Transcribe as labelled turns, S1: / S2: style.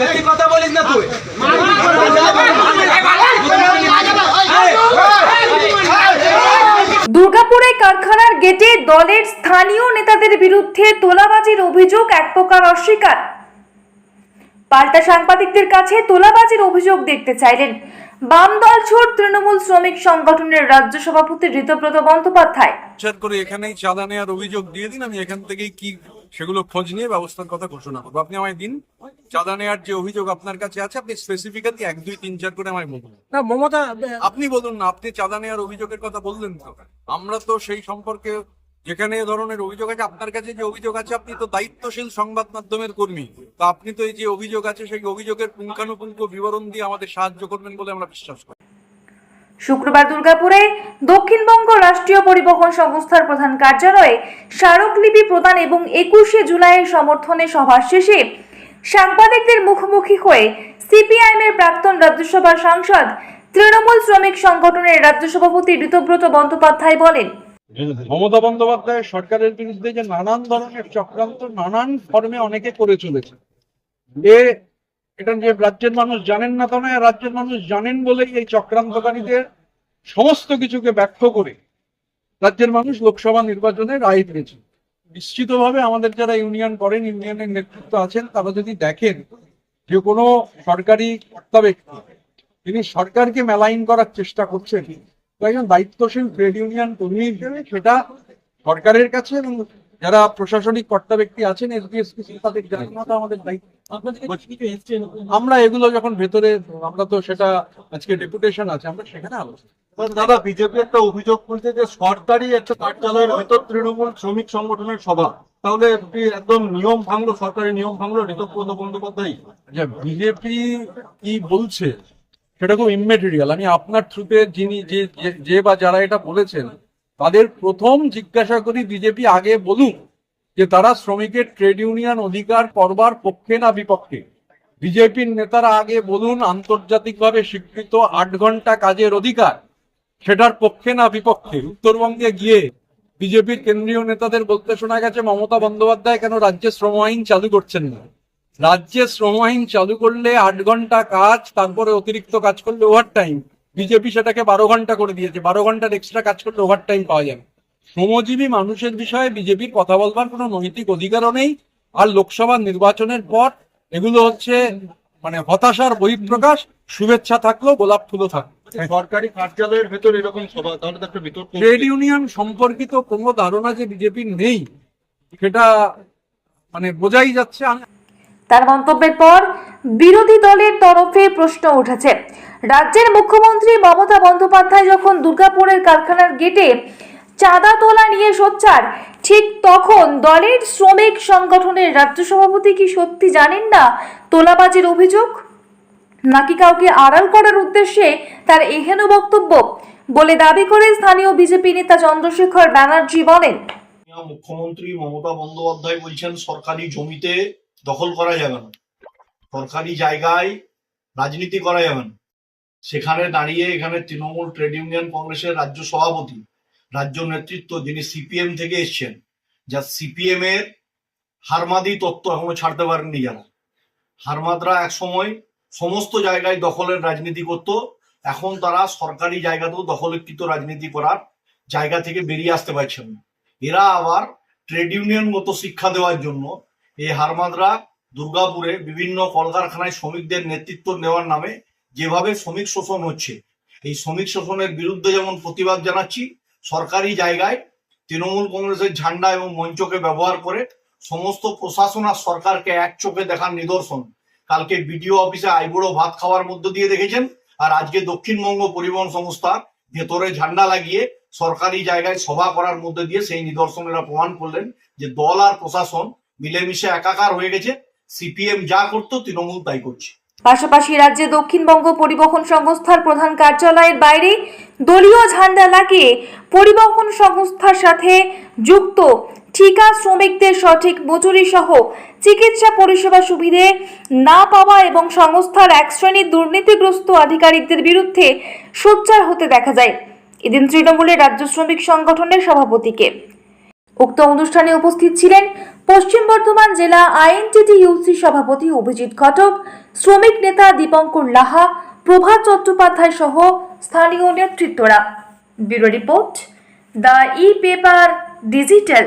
S1: বেশি কথা বলিস না তুই।
S2: দুর্গাপুরে কারখানার গেটে দলের স্থানীয় নেতাদের বিরুদ্ধে তোলাবাজির অভিযোগ এক প্রকার অস্বীকার। পাল্টা সাংবাদিকদের কাছে তোলাবাজির অভিযোগ দেখতে চাইলেন। বাম দল ছোট তৃণমূল শ্রমিক সংগঠনের রাজ্য সভাপতি ঋতব্রত বন্দ্যোপাধ্যায়।
S3: করে এখানেই চাঁদা নেওয়ার অভিযোগ দিয়ে দিন আমি এখান থেকেই কি সেগুলো খোঁজ নিয়ে ব্যবস্থার কথা ঘোষণা করব। আপনি আমায় দিন চাঁদা নেওয়ার যে অভিযোগ আপনার কাছে আছে আপনি স্পেসিফিক্যালি এক দুই তিন চার করে আমায় বলুন।
S4: না মমতা
S3: আপনি বলুন না আপনি চাঁদা নেওয়ার অভিযোগের কথা বললেন তো? আমরা তো সেই সম্পর্কে যেখানে এ ধরনের অভিযোগ আছে, আপনার কাছে যে অভিযোগ আছে, আপনি তো দায়িত্বশীল সংবাদ মাধ্যমের কর্মী। তো আপনি তো এই যে অভিযোগ আছে, সেই অভিযোগের পুঙ্খানুপুঙ্খ বিবরণ দিয়ে আমাদের সাহায্য করবেন বলে আমরা বিশ্বাস করি।
S2: শুক্রবার দুর্গাপুরে দক্ষিণবঙ্গ রাষ্ট্রীয় পরিবহন সংস্থার প্রধান কার্যালয়ে স্মারকলিপি প্রদান এবং একুশে জুলাইয়ের সমর্থনে সভা শেষে সাংবাদিকদের মুখোমুখি হয়ে সিপিআইএম এর প্রাক্তন রাজ্যসভার সাংসদ তৃণমূল শ্রমিক সংগঠনের রাজ্য সভাপতি ঋতব্রত বন্দ্যোপাধ্যায় বলেন
S3: মমতা বন্দ্যোপাধ্যায় সরকারের বিরুদ্ধে যে নানান ধরনের চক্রান্ত, নানান ফর্মে অনেকে করে চলেছে। এটা যে রাজ্যের মানুষ জানেন না তা নয় রাজ্যের মানুষ জানেন বলেই এই চক্রান্তকারীদের সমস্ত কিছুকে ব্যর্থ করে রাজ্যের মানুষ লোকসভা নির্বাচনে রায় দিয়েছে। নিশ্চিতভাবে আমাদের যারা ইউনিয়ন করেন, ইউনিয়নের নেতৃত্ব আছেন, তারা যদি দেখেন যে কোনো সরকারি কর্তা ব্যক্তি, তিনি সরকারকে মেলাইন করার চেষ্টা করছেন তো একজন দায়িত্বশীল ট্রেড ইউনিয়ন কর্মী হিসেবে সেটা সরকারের কাছে এবং যারা প্রশাসনিক কর্তা ব্যক্তি আছেন এসবিএসপি তাদের জানানোটা আমাদের দায়িত্ব। আমরা এগুলো যখন ভেতরে আমরা তো সেটা আজকে ডেপুটেশন আছে আমরা সেখানে আলোচনা
S5: দাদা বিজেপি একটা অভিযোগ করছে যে সরকারি একটা কার্যালয়ের ভেতর তৃণমূল শ্রমিক সংগঠনের সভা। তাহলে একদম নিয়ম ভাঙলো সরকারি নিয়ম ভাঙলো ঋতব্রত বন্দ্যোপাধ্যায়
S3: আচ্ছা বিজেপি কি বলছে সেটা খুব ইমেটেরিয়াল আমি আপনার থ্রুতে যিনি যে, যে- বা যারা এটা বলেছেন, তাদের প্রথম জিজ্ঞাসা করি বিজেপি আগে বলুন যে তারা শ্রমিকের ট্রেড ইউনিয়ন অধিকার করবার পক্ষে না বিপক্ষে। বিজেপির নেতারা আগে বলুন, আন্তর্জাতিকভাবে স্বীকৃত আট ঘণ্টা কাজের অধিকার, সেটার পক্ষে না বিপক্ষে? উত্তরবঙ্গে গিয়ে বিজেপির কেন্দ্রীয় নেতাদের বলতে শোনা গেছে, মমতা বন্দ্যোপাধ্যায় কেন রাজ্যে শ্রম আইন চালু করছেন না? রাজ্যে শ্রম আইন চালু করলে আট ঘণ্টা কাজ তারপরে অতিরিক্ত কাজ করলে ওভার টাইম বিজেপি সেটাকে বারো ঘণ্টা করে দিয়েছে। বারো ঘণ্টার এক্সট্রা কাজ করলে ওভার টাইম পাওয়া যাবে। শ্রমজীবী মানুষের বিষয়ে বিজেপির কথা বলবার কোনো নৈতিক অধিকারও নেই। আর লোকসভা নির্বাচনের পর এগুলো হচ্ছে মানে হতাশার বহিঃপ্রকাশ। শুভেচ্ছা থাকল গোলাপ ফুলও থাকল
S5: সরকারি কার্যালয়ের ভেতর এরকম সভা তাহলে একটা বিতর্ক
S3: ট্রেড ইউনিয়ন সম্পর্কিত কোনো ধারণা যে বিজেপির নেই সেটা মানে বোঝাই যাচ্ছে।
S2: তার মন্তব্যের পর বিরোধী দলের তরফে প্রশ্ন উঠেছে। রাজ্যের মুখ্যমন্ত্রী মমতা বন্দ্যোপাধ্যায় যখন দুর্গাপুরের কারখানার গেটে চাঁদা তোলা নিয়ে সোচ্চার, ঠিক তখন দলের শ্রমিক সংগঠনের রাজ্য সভাপতি কি সত্যি জানেন না তোলাবাজির অভিযোগ? নাকি কাউকে আড়াল করার উদ্দেশ্যে তার এহেন বক্তব্য বলে দাবি করে স্থানীয় বিজেপি নেতা চন্দ্রশেখর ব্যানার্জি বলেন?
S6: মুখ্যমন্ত্রী মমতা বন্দ্যোপাধ্যায় বলছেন, সরকারি জমিতে দখল করা যাবে না। সরকারি জায়গায় রাজনীতি করা যাবে না। সেখানে দাঁড়িয়ে এখানে তৃণমূল, ট্রেড ইউনিয়ন, কংগ্রেসের রাজ্য সভাপতি, রাজ্য নেতৃত্ব যিনি সিপিএম থেকে এসছেন, যা সিপিএম এর হারমাদি তত্ত্ব এখনও ছাড়তে পারেননি যারা। হারমাদরা এক সময় সমস্ত জায়গায় দখলের রাজনীতি করত। এখন তারা সরকারি জায়গাতেও দখলীকৃত রাজনীতি করার জায়গা থেকে বেরিয়ে আসতে পারছেন না। এরা আবার ট্রেড ইউনিয়ন মতো শিক্ষা দেওয়ার জন্য এই হারমাদরা দুর্গাপুরে বিভিন্ন কলকারখানায় শ্রমিকদের নেতৃত্ব নেওয়ার নামে যেভাবে শ্রমিক শোষণ হচ্ছে, এই শ্রমিক শোষণের বিরুদ্ধে যেমন প্রতিবাদ জানাচ্ছি, সরকারি জায়গায় তৃণমূল কংগ্রেসের ঝান্ডা এবং মঞ্চকে ব্যবহার করে সমস্ত প্রশাসন আর সরকারকে এক চোখে দেখার নিদর্শন। কালকে বিডিও অফিসে আইবুড়ো ভাত খাওয়ার মধ্য দিয়ে দেখেছেন আর আজকে দক্ষিণবঙ্গ পরিবহন সংস্থা ভেতরে ঝান্ডা লাগিয়ে সরকারি জায়গায় সভা করার মধ্যে দিয়ে সেই নিদর্শনেরা প্রমাণ করলেন যে দল আর প্রশাসন মিলেমিশে একাকার হয়ে গেছে। সিপিএম যা করতো, তৃণমূল তাই করছে।
S2: পাশাপাশি রাজ্যে দক্ষিণবঙ্গ পরিবহন সংস্থার প্রধান কার্যালয়ের বাইরে দলীয় ঝান্ডা লাগিয়ে পরিবহন সংস্থার সাথে যুক্ত ঠিকা শ্রমিকদের সঠিক মজুরি সহ চিকিৎসা পরিষেবা সুবিধে না পাওয়া এবং সংস্থার এক শ্রেণির দুর্নীতিগ্রস্ত আধিকারিকদের বিরুদ্ধে সোচ্চার হতে দেখা যায়। এদিন তৃণমূলের রাজ্য শ্রমিক সংগঠনের সভাপতিকে। উক্ত অনুষ্ঠানে উপস্থিত ছিলেন পশ্চিম বর্ধমান জেলা আইএনটিটি ইউসি সভাপতি অভিজিৎ ঘটক, শ্রমিক নেতা দীপঙ্কর লাহা, প্রভাত চট্টোপাধ্যায় সহ স্থানীয় নেতৃত্বরা। Bureau report, the e paper digital.